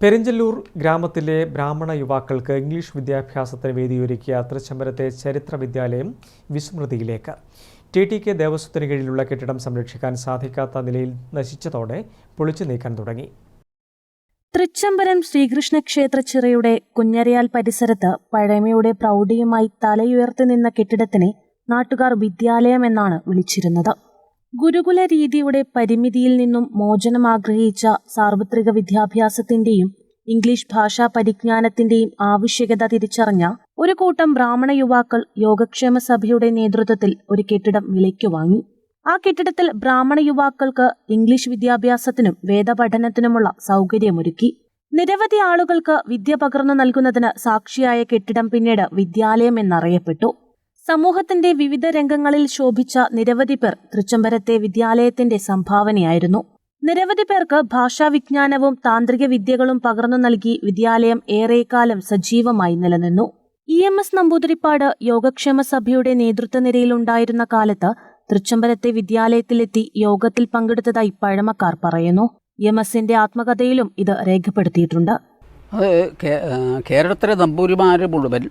പെരിഞ്ചല്ലൂർ ഗ്രാമത്തിലെ ബ്രാഹ്മണ യുവാക്കൾക്ക് ഇംഗ്ലീഷ് വിദ്യാഭ്യാസത്തിന് വേദിയൊരുക്കിയ തൃച്ചംബരത്തെ ചരിത്ര വിദ്യാലയം വിസ്മൃതിയിലേക്ക്. ടി ടി കെ ദേവസ്വത്തിന് കീഴിലുള്ള കെട്ടിടം സംരക്ഷിക്കാൻ സാധിക്കാത്ത നിലയിൽ നശിച്ചതോടെ പൊളിച്ചു നീക്കാൻ തുടങ്ങി. തൃച്ചംബരം ശ്രീകൃഷ്ണ ക്ഷേത്ര ചിറയുടെ കുഞ്ഞരയാൽ പരിസരത്ത് പഴമയുടെ പ്രൗഢിയുമായി തലയുയർത്തി നിന്ന കെട്ടിടത്തിനെ നാട്ടുകാർ വിദ്യാലയം എന്നാണ് വിളിച്ചിരുന്നത്. ഗുരുകുല രീതിയുടെ പരിമിതിയിൽ നിന്നും മോചനം ആഗ്രഹിച്ച സാർവത്രിക വിദ്യാഭ്യാസത്തിന്റെയും ഇംഗ്ലീഷ് ഭാഷാ പരിജ്ഞാനത്തിന്റെയും ആവശ്യകത തിരിച്ചറിഞ്ഞ ഒരു കൂട്ടം ബ്രാഹ്മണ യുവാക്കൾ യോഗക്ഷേമ സഭയുടെ നേതൃത്വത്തിൽ ഒരു കെട്ടിടം വിലയ്ക്ക് വാങ്ങി. ആ കെട്ടിടത്തിൽ ബ്രാഹ്മണ യുവാക്കൾക്ക് ഇംഗ്ലീഷ് വിദ്യാഭ്യാസത്തിനും വേദപഠനത്തിനുമുള്ള സൗകര്യമൊരുക്കി. നിരവധി ആളുകൾക്ക് വിദ്യ പകർന്നു നൽകുന്നതിന് സാക്ഷിയായ കെട്ടിടം പിന്നീട് വിദ്യാലയം എന്നറിയപ്പെട്ടു. സമൂഹത്തിന്റെ വിവിധ രംഗങ്ങളിൽ ശോഭിച്ച നിരവധി പേർ തൃച്ചംബരത്തെ വിദ്യാലയത്തിന്റെ സംഭാവനയായിരുന്നു. നിരവധി പേർക്ക് ഭാഷാവിജ്ഞാനവും താന്ത്രിക വിദ്യകളും പകർന്നു നൽകി വിദ്യാലയം ഏറെക്കാലം സജീവമായി നിലനിന്നു. E M S Namboodiripad Yogakshema സഭയുടെ നേതൃത്വ നിരയിലുണ്ടായിരുന്ന കാലത്ത് തൃച്ചംബരത്തെ വിദ്യാലയത്തിലെത്തി യോഗത്തിൽ പങ്കെടുത്തതായി പഴമക്കാർ പറയുന്നു. എം എസിന്റെ ആത്മകഥയിലും ഇത് രേഖപ്പെടുത്തിയിട്ടുണ്ട്. അത് കേരളത്തിലെ നമ്പൂരിമാർ മുഴുവൻ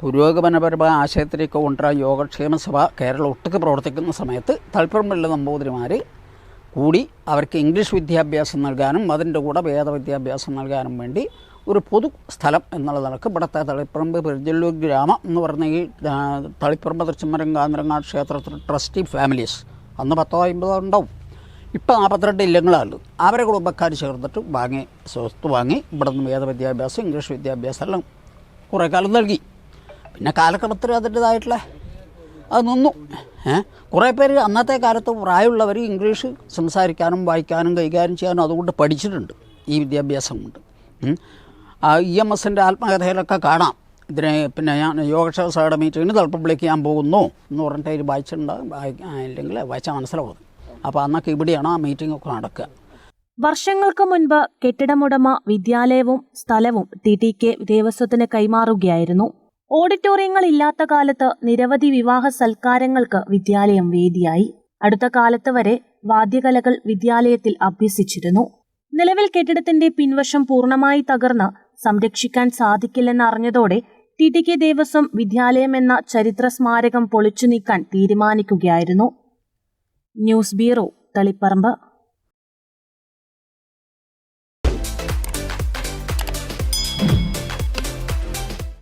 പുരോഗമനപരമായ ആശയത്തിലേക്ക് കൊണ്ടുവരാൻ യോഗക്ഷേമ സഭ കേരളം ഒട്ടുക്ക് പ്രവർത്തിക്കുന്ന സമയത്ത് തൽപ്പരമുള്ള നമ്പൂതിരിമാർ കൂടി അവർക്ക് ഇംഗ്ലീഷ് വിദ്യാഭ്യാസം നൽകാനും അതിന്റെ കൂടെ വേദവിദ്യാഭ്യാസം നൽകാനും വേണ്ടി ഒരു പൊതു സ്ഥലം എന്നുള്ള നിലയ്ക്ക് ഇവിടുത്തെ തളിപ്പറമ്പ് പെരുജല്ലൂർ ഗ്രാമം എന്ന് പറഞ്ഞ ഈ തളിപ്പറമ്പ് തൃച്ചമരം കാന്തരങ്ങാട് ക്ഷേത്രത്തിൽ ട്രസ്റ്റി ഫാമിലീസ്. അന്ന് പത്തോ അമ്പതോ ഉണ്ടാവും. ഇപ്പം നാൽപ്പത്തിരണ്ട് ഇല്ലങ്ങളാണ്. അവരെ കുടുംബക്കാർ ചേർന്നിട്ട് വാങ്ങി സ്വത്ത് വാങ്ങി ഇവിടെ നിന്ന് വേദവിദ്യാഭ്യാസം ഇംഗ്ലീഷ് വിദ്യാഭ്യാസം എല്ലാം കുറേ കാലം നൽകി. പിന്നെ കാലക്രമത്തിൽ അതിന്റെതായിട്ടുള്ള അത് നിന്നു. ഏ? കുറേ പേര് അന്നത്തെ കാലത്ത് പ്രായമുള്ളവർ ഇംഗ്ലീഷ് സംസാരിക്കാനും വായിക്കാനും കൈകാര്യം ചെയ്യാനും അതുകൊണ്ട് പഠിച്ചിട്ടുണ്ട്. ഈ വിദ്യാഭ്യാസം കൊണ്ട്. ഇ എം എസിന്റെ ആത്മകഥയിലൊക്കെ കാണാം. ഇതിനെ പിന്നെ ഞാൻ യോഗക്ഷേമ സഭയുടെ മീറ്റിങ്ങിന് തളപ്പുള്ളിലേക്ക് ഞാൻ പോകുന്നു എന്ന് പറഞ്ഞിട്ട് അതിൽ വായിച്ചിട്ടുണ്ടാകും ഇല്ലെങ്കിൽ വായിച്ചാൽ മനസ്സിലാവും അപ്പോൾ അന്നൊക്കെ ഇവിടെയാണ് ആ മീറ്റിംഗ് ഒക്കെ നടക്കുക. വർഷങ്ങൾക്ക് മുൻപ് കെട്ടിടമുടമ വിദ്യാലയവും സ്ഥലവും ടി ടി കെ ദേവസ്വത്തിന് കൈമാറുകയായിരുന്നു. ഓഡിറ്റോറിയങ്ങൾ ഇല്ലാത്ത കാലത്ത് നിരവധി വിവാഹ സൽക്കാരങ്ങൾക്ക് വിദ്യാലയം വേദിയായി. അടുത്ത കാലത്ത് വരെ വാദ്യകലകൾ വിദ്യാലയത്തിൽ അഭ്യസിച്ചിരുന്നു. നിലവിൽ കെട്ടിടത്തിന്റെ പിൻവശം പൂർണമായി തകർന്ന് സംരക്ഷിക്കാൻ സാധിക്കില്ലെന്ന് അറിഞ്ഞതോടെ ടി ടി കെ ദേവസ്വം വിദ്യാലയം എന്ന ചരിത്ര സ്മാരകം പൊളിച്ചു നീക്കാൻ തീരുമാനിക്കുകയായിരുന്നു. News bureau Taliparamba.